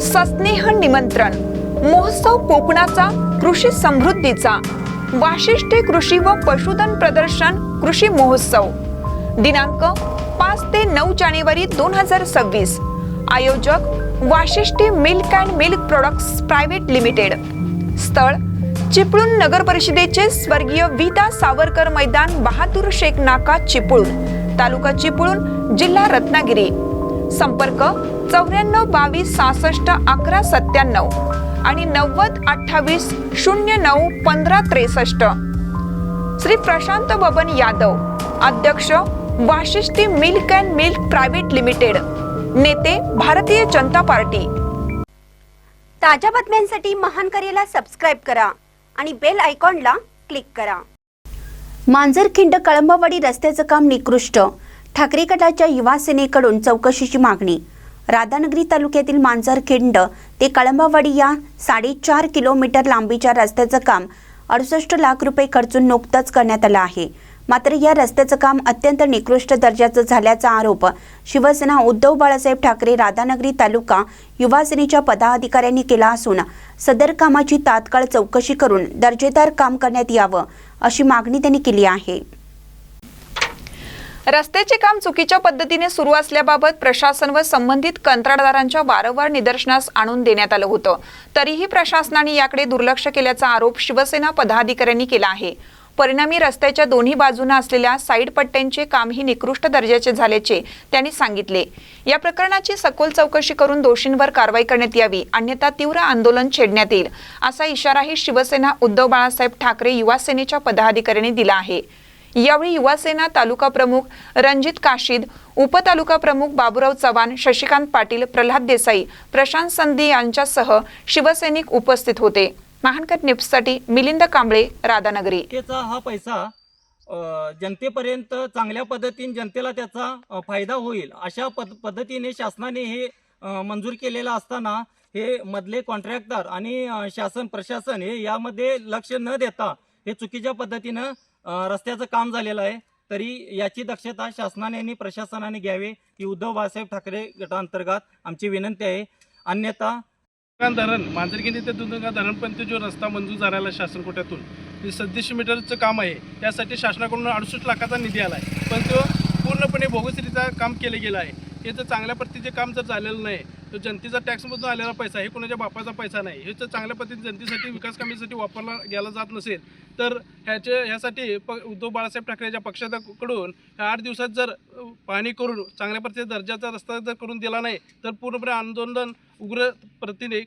सस्नेह निमंत्रण महोत्सव कोकणाचा कृषी समृद्धीचा वाशिष्ठे कृषी व पशुधन प्रदर्शन कृषी महोत्सव. दिनांक पाच ते नऊ जानेवारी दोन हजार सव्वीस. आयोजक Vashishthi milk and milk products private limited. स्थळ चिपळूण नगर परिषदेचे स्वर्गीय विदा सावरकर मैदान बहादूर शेख नाका चिपळूण तालुका चिपळूण जिल्हा रत्नागिरी. संपर्क चौऱ्याण्णव बावीस सहासष्ट अकरा सत्त्याण्णव आणि नव्वद अठ्ठावीस शून्य नऊ पंधरा त्रेसष्ट. श्री प्रशांत बबन यादव अध्यक्ष Vashishthi milk and milk private limited नेते भारतीय जनता पार्टी. ताज्या बातम्यांसाठी महान करेला सबस्क्राईब करा आणि बेल आयकॉनला क्लिक करा. मांजरखिंड कळंबावाडी रस्त्याचं काम निकृष्ट. ठाकरे गटाच्या युवा सेनेकडून चौकशीची मागणी. राधानगरी तालुक्यातील मांजरखिंड ते कळंबावाडी या साडेचार किलोमीटर लांबीच्या रस्त्याचं काम अडुसष्ट लाख रुपये खर्चून नुकतंच करण्यात आलं आहे. मात्र या रस्त्याचं काम अत्यंत निकृष्ट दर्जाचं झाल्याचा आरोप शिवसेना उद्धव बाळासाहेब ठाकरे राधानगरी तालुका युवा सेनेच्या पदाधिकाऱ्यांनी केला असून सदर कामाची तात्काळ चौकशी करून दर्जेदार काम करण्यात यावं अशी मागणी त्यांनी केली आहे. रस्त्याचे काम चुकीच्या पद्धतीने सुरू असल्याबाबत प्रशासन व संबंधित कंत्राटदारांच्या वारंवार निदर्शनास आणून देण्यात आलं होतं. तरीही प्रशासनाने याकडे दुर्लक्ष केल्याचा आरोप शिवसेना पदाधिकाऱ्यांनी केला आहे. परिणामी रस्त्याच्या दोन्ही बाजूंना असलेल्या साईड पट्ट्यांचे कामही निकृष्ट दर्जाचे झाल्याचे त्यांनी सांगितले. या प्रकरणाची सखोल चौकशी करून दोषींवर कारवाई करण्यात यावी अन्यथा तीव्र आंदोलन छेडण्यात येईल असा इशाराही शिवसेना उद्धव बाळासाहेब ठाकरे युवा सेनेच्या पदाधिकाऱ्यांनी दिला आहे. यावेळी युवासेना तालुका प्रमुख रणजित काशीद उपतालुका प्रमुख बाबुराव चव्हाण शशिकांत पाटील प्रल्हाद देसाई प्रशांत संधी यांच्यासह शिवसैनिक उपस्थित होते. महानकट निप्ससाठी मिलिंद कांबळे राधानगरी. हा पैसा जनतेपर्यंत चांगल्या पद्धतीने जनतेला त्याचा फायदा होईल अशा पद पद्धतीने शासनाने हे मंजूर केलेलं असताना हे मधले कॉन्ट्रॅक्टर आणि शासन प्रशासन हे यामध्ये लक्ष न देता हे चुकीच्या पद्धतीनं रस्त्याचं काम झालेलं आहे. तरी याची दक्षता शासनाने आणि प्रशासनाने घ्यावी ही उद्धव बाळासाहेब ठाकरे गटाअंतर्गत आमची विनंती आहे. अन्यथा दुर्गा धरण मांजरगिनी ते दुधगा धरणपर्यंत जो रस्ता मंजूर झालेला आहे शासन कोट्यातून ते सदतीसशे मीटरचं काम आहे. त्यासाठी शासनाकडून अडुसष्ट लाखाचा निधी आला आहे पण तो पूर्णपणे भोगसरीचा काम केलं गेलं आहे. हे चांगल्या पद्धतीचे काम जर झालेलं नाही तर जनतेचा टॅक्समधून आलेला पैसा हे कोणाच्या बापाचा पैसा नाही. हे जर चांगल्या पद्धतीने जनतेसाठी विकास कामासाठी वापरला गेला जात नसेल तर ह्याचे ह्यासाठी प उद्धव बाळासाहेब ठाकरेच्या पक्षाकडून आठ दिवसात जर पाहणी करून चांगल्या पद्धतीने दर्जाचा रस्ता जर करून दिला नाही तर पूर्णपणे आंदोलन उग्र प्रतीने